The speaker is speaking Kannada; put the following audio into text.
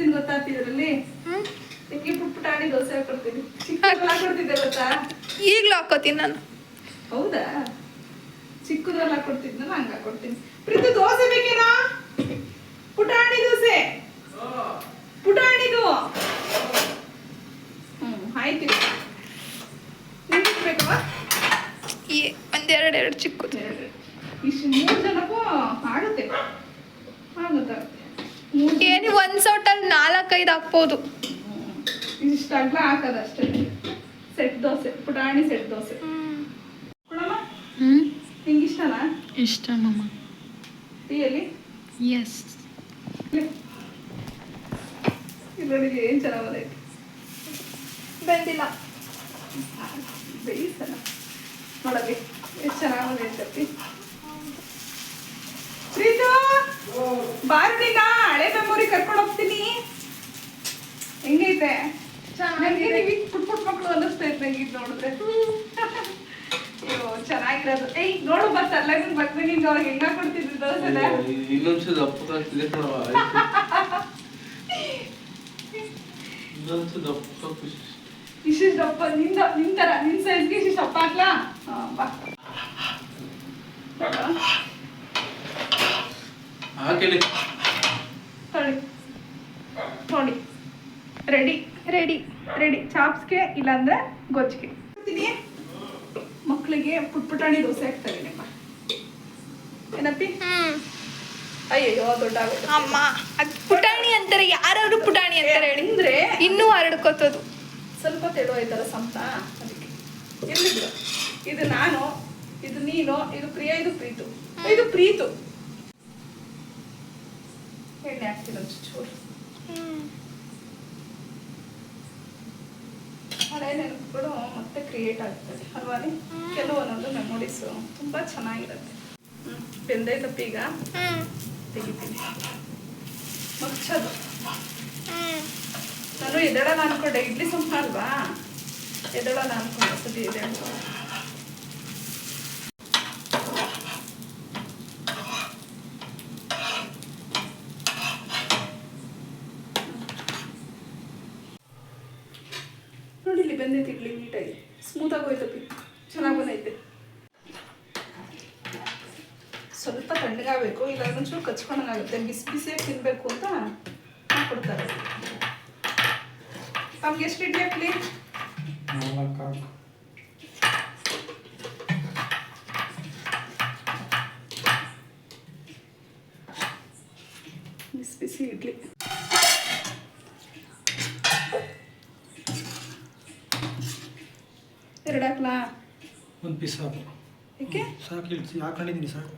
ಹಾಕೊಡ್ತೀನಿ ಗೊತ್ತಾ ಇದರಲ್ಲಿ ಹ್ಮ್ ನಿಂಗೆ ಪುಟ್ ಪುಟಾಣಿ ದೋಸೆ ಹಾಕೊಡ್ತೀನಿ. ಚಿಕ್ಕದ್ರಲ್ಲಿ ಹಾಕೊಡ್ತಿದ್ದೆ ಗೊತ್ತಾ? ಈಗಲೂ ಹಾಕೋತೀನಿ ನಾನು. ಹೌದಾ? ಚಿಕ್ಕದ್ರಲ್ಲಿ ಹಾಕೊಡ್ತಿದ್ನಲ್ಲ ಹಂಗ ಹಾಕೊಡ್ತೀನಿ. ಪ್ರೀತು ದೋಸೆ ಬೇಕೇನಾ? ಪುಟಾಣಿ ದೋಸೆ. ಪುಟಾಣಿದು. ಹ್ಮ್ ಆಯ್ತು ನಿಮ್ಗೆ ಬೇಕವಾ? ಈ ಒಂದೆರಡು ಎರಡು. ಚಿಕ್ಕದು ಇಷ್ಟು ಮೂರು ಜನಕ್ಕೂ ಆಗುತ್ತೆ. ಆಗುತ್ತೆ? ಏನು ಒಂದು ಸೌಟಲ್ಲಿ ನಾಲ್ಕೈದು ಹಾಕ್ಬೋದು ಇಷ್ಟ ಅಗ್ಲ ಹಾಕೋದಷ್ಟೇ ಸೆಟ್ ದೋಸೆ ಪುಟಾಣಿ ಸೆಟ್ ದೋಸೆ. ನಿಂಗೆ ಇಷ್ಟನಾ? ಇಷ್ಟ ಮಮ್ಮ ಟೀಯಲ್ಲಿ ಎಸ್ ಏನು ಚೆನ್ನಾಗಿ ಬಂದೈತೆ ಬಂದಿಲ್ಲ. ಬೇಯಿಸಲ್ಲ. ನೋಡಲಿ ಎಷ್ಟು ಚೆನ್ನಾಗಿ ಬಂದೈತೆ ಪ್ರೀತು ಬಾರು ನೀನ ಹಳೆ ಮೆಮೊರಿ ಕರ್ಕೊಂಡು ಹೋಗ್ತೀನಿ. ಹೆಂಗೈತೆ? ಪುಟ್ ಪುಟ್ ಮಕ್ಕಳು ಅನ್ನಿಸ್ತೈತೆ ನಂಗೆ ಇದು ನೋಡಿದ್ರೆ. ಅಯ್ಯೋ ಚೆನ್ನಾಗಿರೋದು. ಏಯ್ ನೋಡು ಬರ್ತೀನಿ ನಿಂಗೆ ಅವಾಗ ಹೆಂಗ ಕೊಡ್ತಿದ್ರು ದೋಸೆನ? ಇನ್ನೊಂದ್ಸಲ ದಪ್ಪ ಇಷ್ಟು ನಿಂದ ನಿನ್ ತರ ನಿನ್ ಸೈಜ್ಗೆ ಇಷ್ಟು ದಪ್ಪ ಹಾಕ್ಲಾ? ಹಾ, ಬಾ. ತೊಳಿ ನೋಡಿ. ರೆಡಿ ರೆಡಿ ರೆಡಿ ಚಾಪ್ಸ್ಗೆ ಇಲ್ಲಾಂದ್ರೆ ಗೊಜ್ಜಿಗೆ. ಮಕ್ಕಳಿಗೆ ಪುಟ್ ಪುಟಾಣಿ ದೋಸೆ ಹಾಕ್ತಾರೆ ಇದೀನಪ್ಪ ಏನಪ್ಪಿ? ಅಯ್ಯಯ್ಯೋ ದೊಡ್ಡ ಅಮ್ಮ ಅದು ಪುಟಾಣಿ ಅಂತಾರೆ ಯಾರಾದ್ರು ಪುಟಾಣಿ ಅಂತಾರೆ ಹೇಳಿ. ಅಂದ್ರೆ ಇನ್ನೂ ಹರಡ್ಕೋತದು ಸ್ವಲ್ಪ ತೆಳು ಆಯ್ತಲ್ಲ ಸಂತ ಅದಕ್ಕೆ. ಎಲ್ಲಿದ್ರು ಇದು ನಾನು ಇದು ನೀನು ಇದು ಪ್ರಿಯ ಇದು ಪ್ರೀತು. ಇದು ಪ್ರೀತು. ಎಣ್ಣೆ ಹಾಕ್ತೀನಿ ಚೂರು ಹಳೆ ನೆನಪುಗಳು ಮತ್ತೆ ಕ್ರಿಯೇಟ್ ಆಗ್ತದೆ. ಅಲ್ವಾ ಕೆಲವೊಂದೊಂದು ಮೆಮೊರೀಸು ತುಂಬ ಚೆನ್ನಾಗಿರುತ್ತೆ. ಹ್ಞೂ ಬೆಂದೈತಪ್ಪ ಈಗ ಹ್ಞೂ ತೆಗಿತೀನಿ. ಮುಚ್ಚೋದು ನಾನು ಎದಳಲ್ಲ ಅನ್ಕೊಂಡೆ. ಇಡ್ಲಿ ಸುಮ್ನೆ ಅಲ್ವಾ? ಎದಳಲ್ಲ ಅನ್ಕೊಂಡೆ. ಸತಿ ಎದಳು ನೋಡಿ ಇಲ್ಲಿ ಬಂದೈತೆ ಇಡ್ಲಿ ನೀಟಾಗಿ ಸ್ಮೂತಾಗಿ ಹೋಯ್ತಪ್ಪಿ ಚೆನ್ನಾಗಿ ಬಂದೈತೆ ಸ್ವಲ್ಪ ತಣ್ಣಗಾಗಬೇಕು ಇಲ್ಲ ಒಂಚೂರು ಕಚ್ಕೊಂಡಂಗಾಗುತ್ತೆ ಬಿಸಿ ಬಿಸಿಯಾಗಿ ತಿನ್ನಬೇಕು ಅಂತ ಕೊಡ್ತಾರೆ ತಮ್ಗೆ ಎಷ್ಟು ಇಡ್ಲಿ ಹಾಕ್ಲಿ ಬಿಸಿ ಬಿಸಿ ಇಡ್ಲಿ ಎರಡು ಹಾಕ್ಲಾ? ಒಂದು ಪೀಸ್ ಸಾಕು ಏಕೆ? ಸಾಕು ಇಳಿಸಿ ಹಾಕೊಂಡಿದ್ದೀನಿ ಸಾಕು.